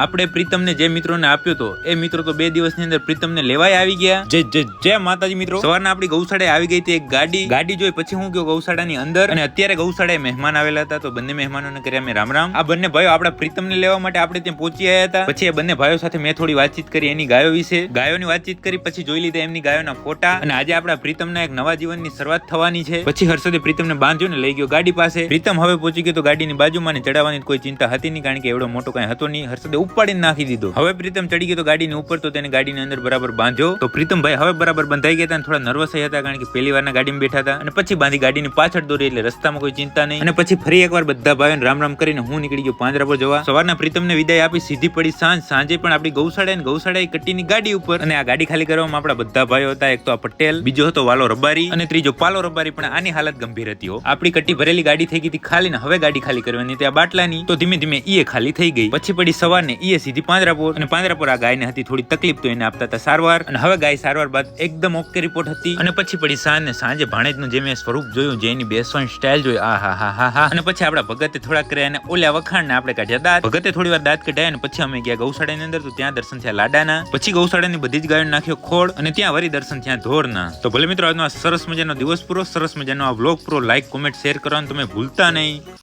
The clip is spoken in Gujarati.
આપણે પ્રીતમને જે મિત્રોને આપ્યો હતો એ મિત્રો તો બે દિવસની અંદર પ્રીતમને લેવાય આવી ગયા. જે જે માતાજી મિત્રો. સવારના આપણી ગૌશાળાએ આવી ગઈ હતી એક ગાડી. ગાડી જોઈ પછી હું ગયો ગૌશાળાની અંદર અને અત્યારે ગૌશાળાએ મહેમાન આવેલા હતા તો બંને મહેમાનોને કર્યા મેં રામ રામ. આ બંને ભાઈઓ આપણા પ્રીતમને લેવા માટે આપણે ત્યાં પહોંચી આવ્યા હતા. પછી એ બંને ભાઈઓ સાથે મેં થોડી વાતચીત કરી એની ગાયો વિશે. ગાયોની વાતચીત કરી પછી જોઈ લીધા એમની ગાયોના ફોટા. અને આજે આપણા પ્રીતમના એક નવા જીવનની શરૂઆત થવાની છે. પછી હર્ષદે પ્રીતમને બાંધ્યો ને લઈ ગયો ગાડી પાસે. પ્રીતમ હવે પહોંચી ગયો તો ગાડીની બાજુમાં ચડાવવાની કોઈ ચિંતા હતી નહીં કારણ કે એવડો મોટો કઈ હતો નહીં. હર્ષદે ઉપાડીને નાખી દીધો. હવે પ્રીતમ ચડી ગયો તો ગાડીની ઉપર તો તેને ગાડીની અંદર બરાબર બાંધ્યો. તો પ્રીતમ ભાઈ હવે બરાબર બંધાઈ ગયા હતા થોડા નર્વસ હતા કારણ કે પહેલી વારના ગાડીમાં બેઠા હતા. અને પછી બાંધી ગાડીની પાછળ દોરી એટલે રસ્તામાં કોઈ ચિંતા નહીં. અને પછી ફરી એકવાર બધા ભાઈઓને રામ રામ કરીને હું નીકળી ગયો પાંજરા પર જવા. સવારના પ્રીતમને વિદાય આપી સીધી પડી સાંજ. સાંજે પણ આપણી ગૌશાળા અને ગૌશાળા કટ્ટીની ગાડી ઉપર. અને આ ગાડી ખાલી કરવામાં આપણા બધા ભાઈઓ હતા. એક તો આ પટેલ, બીજો હતો વાલો રબારી અને ત્રીજો પાલો રબારી પણ આની હાલત ગંભીર હતી આપણી કટ્ટી ભરેલી ગાડી થઈ ગઈ હતી ખાલી ને હવે ગાડી ખાલી કરવાની ત્યાં બાટલાની. તો ધીમે ધીમે ઈએ ખાલી થઈ ગઈ. પછી પડી સવારને ઈએ સીધી પાંજરાપોર અને પાંજરાપોર આ ગાયને હતી થોડી તકલીફ તો એને આપતા હતા સારવાર. અને હવે ગાય સારવાર બાદ એકદમ ઓકે રિપોર્ટ હતી. અને પછી પડી સાંજે સાંજે ભાણેજનું જે મેં સ્વરૂપ જોયું, જે એની બેસવાની સ્ટાઇલ જોઈ, આ હા હા હા હા. અને પછી આપણા ભગતે થોડા કર્યા અને ઓલ્યા વખાણ ને આપણે કાઢ્યા દાંત. ભગતે થોડી વાર દાંત કઢાયા અને પછી અમે ગયા ગૌશાળાની અંદર, તો ત્યાં દર્શન થયા લાડાના. પછી ગૌશાળાની બધી જ ગાયો નાખ્યો ખોળ અને ત્યાં વરી દર્શન થયા ધોરના. તો ભલે મિત્રો, આજનો આ સરસ મજાનો દિવસ પૂરો, સરસ મજાનો આ વ્લોગ પૂરો લાઈક કોમેન્ટ શેર કરવાનું તમે ભૂલતા નહીં.